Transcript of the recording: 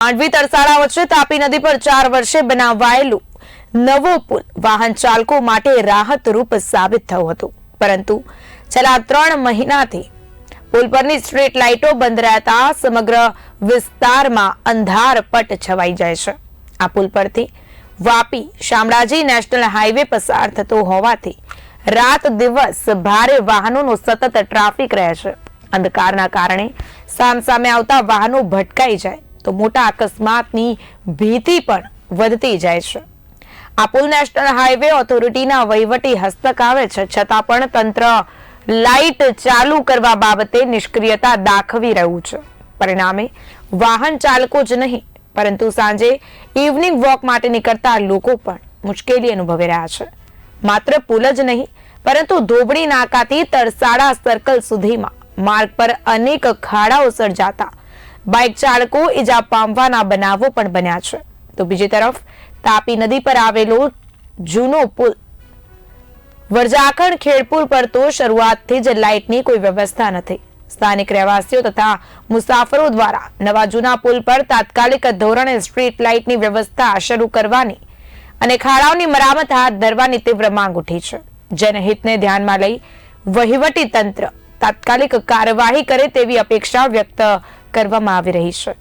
માંડવી તરસાળા વચ્ચે તાપી નદી પર ચાર વર્ષે બનાવાયેલું નવો પુલ વાહન ચાલકો માટે રાહતરૂપ સાબિત થયું હતું. પરંતુ છેલ્લા ત્રણ મહિનાથી પુલ પરની સ્ટ્રીટ લાઇટો બંધ રહેતા સમગ્ર વિસ્તારમાં અંધારપટ છવાઈ જાય છે. આ પુલ પરથી વાપી શામળાજી નેશનલ હાઈવે પસાર થતો હોવાથી રાત દિવસ ભારે વાહનોનો સતત ટ્રાફિક રહે છે. અંધકારના કારણે સામસામે આવતા વાહનો ભટકાઈ જાય. તો મોટા અકસ્માતની ભીતિ પણ વધતી જાય છે. આ પુલ નેશનલ હાઈવે ઓથોરિટીના વહીવટી હસ્તક આવે છે, છતાં પણ તંત્ર લાઇટ ચાલુ કરવા બાબતે નિષ્ક્રિયતા દાખવી રહ્યું છે. પરિણામે વાહન ચાલકો જ નહીં, પરંતુ સાંજે ઇવનિંગ વોક માટે નીકળતા લોકો પણ મુશ્કેલી અનુભવી રહ્યા છે. માત્ર પુલ જ નહીં, પરંતુ ધોબડી નાકાથી તરસાડા સર્કલ સુધીમાં માર્ગ પર અનેક ખાડાઓ સર્જાતા બાઇક ચાલકો ઈજા પામવાના બનાવો પણ બન્યા છે. તો બીજી તરફ, તાપી નદી પર આવેલો જૂનો પુલ વરજાખણ ખેડપુર પર તો શરૂઆતથી જ લાઇટની કોઈ વ્યવસ્થા નથી. સ્થાનિક રહેવાસીઓ તથા મુસાફરો દ્વારા નવા જૂના પુલ પર તાત્કાલિક ધોરણે સ્ટ્રીટ લાઇટની વ્યવસ્થા શરૂ કરવાની અને ખાડાઓની મરામત હાથ ધરવાની તીવ્ર માંગ ઉઠી છે. જનહિતને ધ્યાનમાં લઈ વહીવટી તંત્ર તાત્કાલિક કાર્યવાહી કરે તેવી અપેક્ષા વ્યક્ત કરવામાં આવી રહી છે.